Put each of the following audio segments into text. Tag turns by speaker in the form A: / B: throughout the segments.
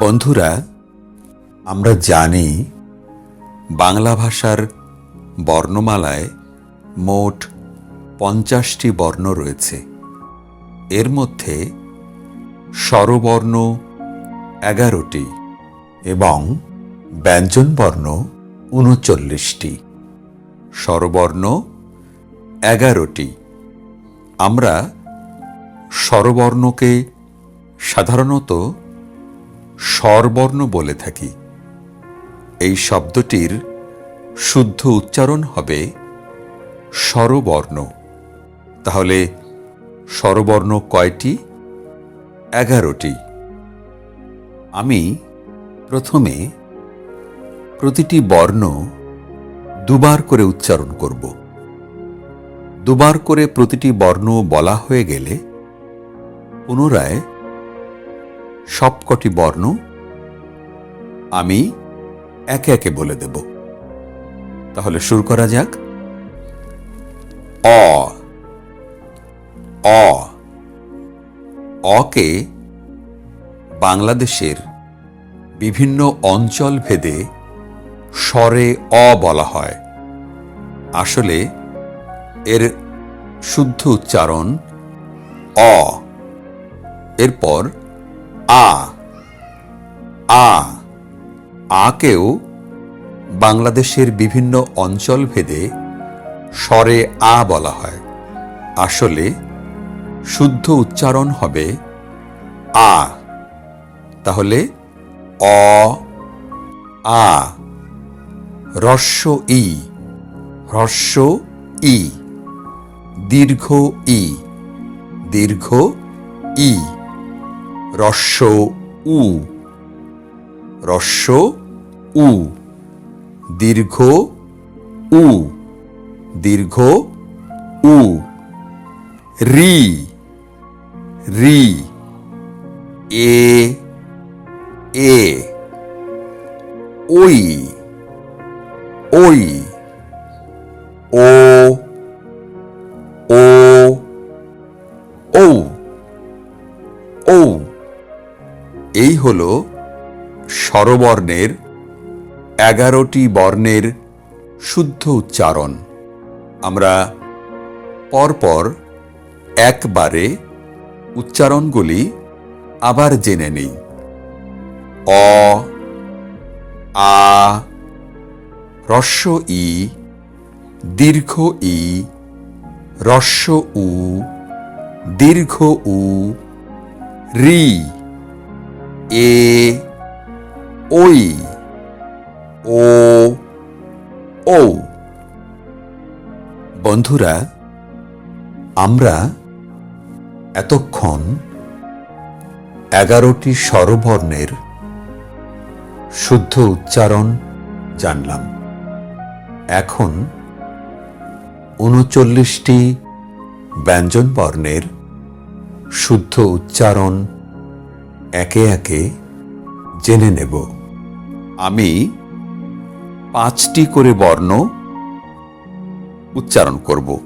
A: বন্ধুরা, আমরা জানি বাংলা ভাষার বর্ণমালায় মোট পঞ্চাশটি বর্ণ রয়েছে। এর মধ্যে স্বরবর্ণ এগারোটি এবং ব্যঞ্জনবর্ণ উনচল্লিশটি। স্বরবর্ণ এগারোটি। আমরা স্বরবর্ণকে সাধারণত স্বরবর্ণ বলে থাকি। এই শব্দটির শুদ্ধ উচ্চারণ হবে স্বরবর্ণ। তাহলে স্বরবর্ণ কয়টি? এগারোটি। আমি প্রথমে প্রতিটি বর্ণ দুবার করে উচ্চারণ করব। দুবার করে প্রতিটি বর্ণ বলা হয়ে গেলে পুনরায় সবকটি বর্ণ আমি একে একে বলে দেব। তাহলে শুরু করা যাক। অ। অ। অকে বাংলাদেশের বিভিন্ন অঞ্চল ভেদে স্বরে অ বলা হয়। আসলে এর শুদ্ধ উচ্চারণ অ। এরপর আ। আ। আকেও বাংলাদেশের বিভিন্ন অঞ্চল ভেদে স্বরে আ বলা হয়। আসলে শুদ্ধ উচ্চারণ হবে আ। তাহলে অ, আ। রস্য ই, হ্রস্ব ই। দীর্ঘ ই দীর্ঘ ই। রস্য উ রস্য উ। দীর্ঘ উ। দীর্ঘ উ। রি। রি। এ। এ। ওই। ওই। ও। ও। ও ও এই হল স্বরবর্ণের এগারোটি বর্ণের শুদ্ধ উচ্চারণ। আমরা পরপর একবারে উচ্চারণগুলি আবার জেনে নিই। অ, আ, রস্য ই, দীর্ঘ ই, রস্য উ, দীর্ঘ উ, রি, এ ওই ও ও বন্ধুরা, আমরা এতক্ষণ এগারোটি স্বরবর্ণের শুদ্ধ উচ্চারণ জানলাম। এখন উনচল্লিশটি ব্যঞ্জনবর্ণের শুদ্ধ উচ্চারণ একে একে জেনে নেব। আমি পাঁচটি করে বর্ণ উচ্চারণ করব।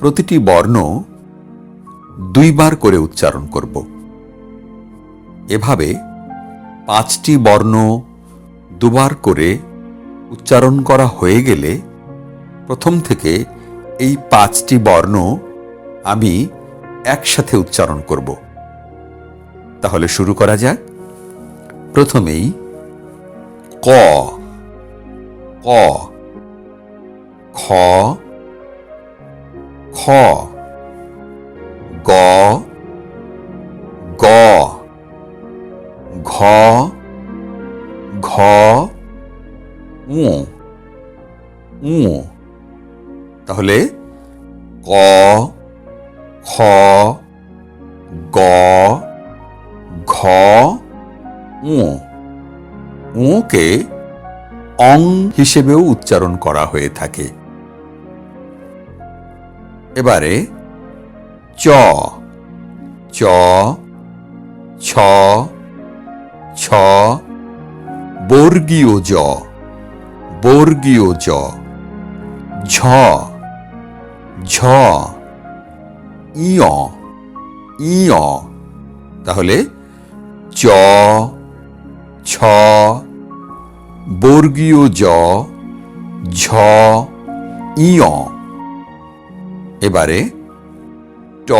A: প্রতিটি বর্ণ দুইবার করে উচ্চারণ করব। এভাবে পাঁচটি বর্ণ দুবার করে উচ্চারণ করা হয়ে গেলে প্রথম থেকে এই পাঁচটি বর্ণ আমি একসাথে উচ্চারণ করব। তাহলে শুরু করা যাক। প্রথমেই ক। ক খ খ গ গ ঘ ঘ উ উ। তাহলে ক, খ, গ, ঘ, উ। উকে অং হিসেবেও উচ্চারণ করা হয়ে থাকে। এবারে চ চ, ছ ছ, বর্গীয় জ বর্গীয় জ, ঝ ঝ, ইয় ইয়। তাহলে চ, ছ বর্গীয় জ, ঝ, ইয়। এবারে ট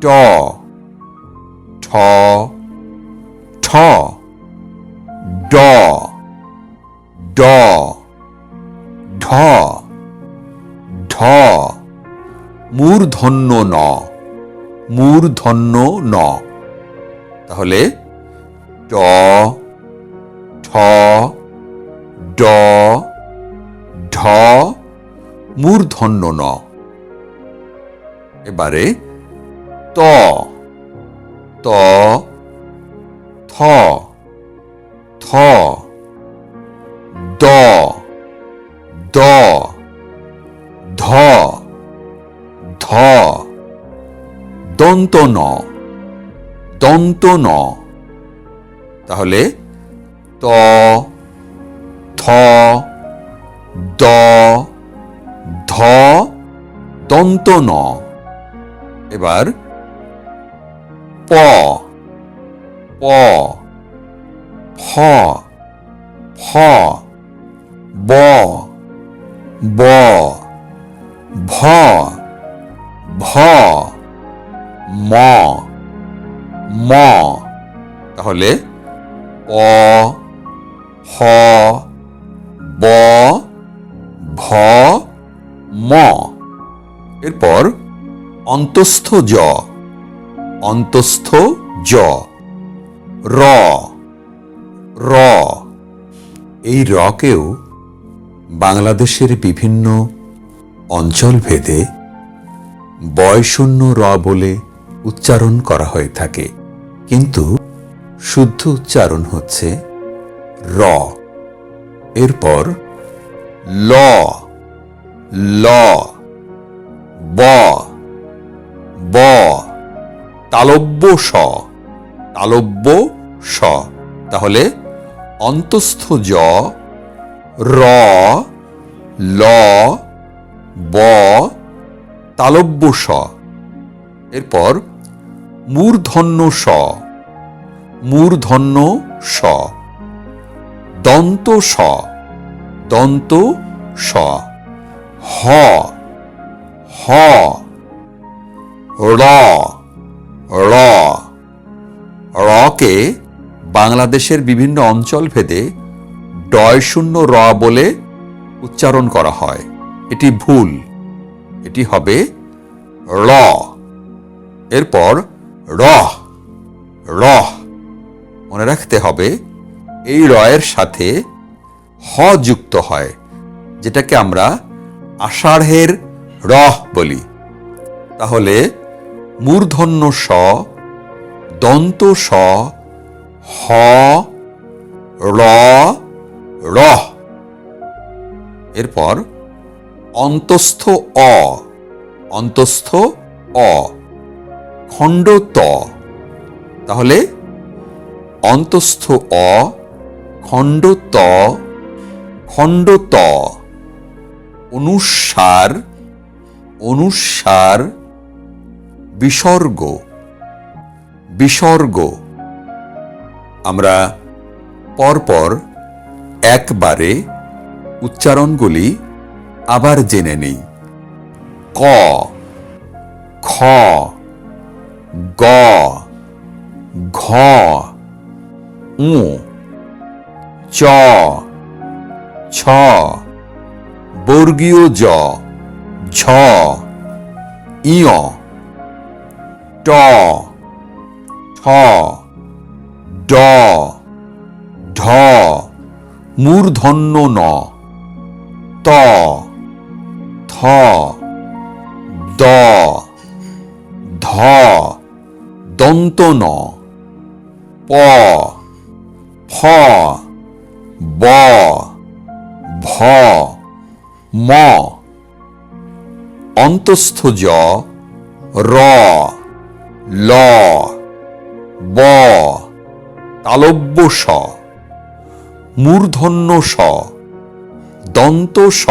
A: ট, ঠ ঠ, ড ড, ঢ ঢ। মূর্ধন্য ন মূর্ধন্য ন। তাহলে ট ঠ ড, ঢ, মূর্ধন্য ন। এবারে ত ত, থ থ, দ দ, ধ ধ, দন্ত ন দন্ত ন। তাহলে ত, থ, দ, ধ, দন্ত ন। এবার প প, ফ ফ, ব ব, ভ ভ, ম ম। তাহলে প ফ ব, ভ, ম। এরপর অন্তস্থ জ অন্তস্থ জ। র র। এই রকেও বাংলাদেশের বিভিন্ন অঞ্চল ভেদে বয়শূন্য র বলে উচ্চারণ করা হয়ে থাকে। কিন্তু শুদ্ধ উচ্চারণ হচ্ছে র। এরপর, ল। ল। ব। ব। তালব্য স। তালব্য স। তাহলে অন্তস্থ জ। র। ল। ব। তালব্য স। এরপর, মূর্ধন্য স। মূর্ধন্য স। দন্ত স। দন্ত স। হ। হ। র। র। রকে বাংলাদেশের বিভিন্ন অঞ্চল ভেদে ডয় শূন্য র বলে উচ্চারণ করা হয়। এটি ভুল। এটি হবে র। এরপর রহ। রহ। মনে রাখতে হবে এই রয়ের সাথে হ যুক্ত হয়, যেটাকে আমরা আষাঢ়ের রহ বলি। তাহলে মূর্ধন্য স, দন্ত স, হ, র রহ এরপর অন্তস্থ অ অন্তস্থ অ, খণ্ড ত। তাহলে অন্তস্থ অ খণ্ড ত খণ্ড ত অনুসার অনুসার, বিসর্গ বিসর্গ। আমরা পরপর একবারে উচ্চারণগুলি আবার জেনে নেই। ক, খ, গ, ঘ উ চ। ছ। বর্গীয় জ। ঝ। ট। ঠ। ড। ঢ। মূর্ধন্য ন। ত। থ। দ। ধ। দন্ত ন। প। ফ। ব, ভ, ম। অন্তস্থ জ, র, ল, ব। তালব্য স, মূর্ধন্য স, দন্ত স,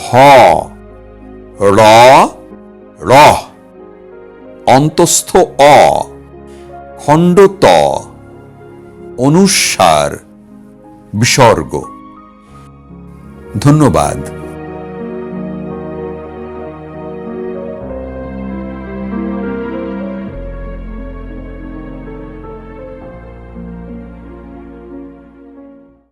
A: হ, র র। অন্তস্থ অ, খণ্ড ত অনুস্বার বিসর্গ। ধন্যবাদ।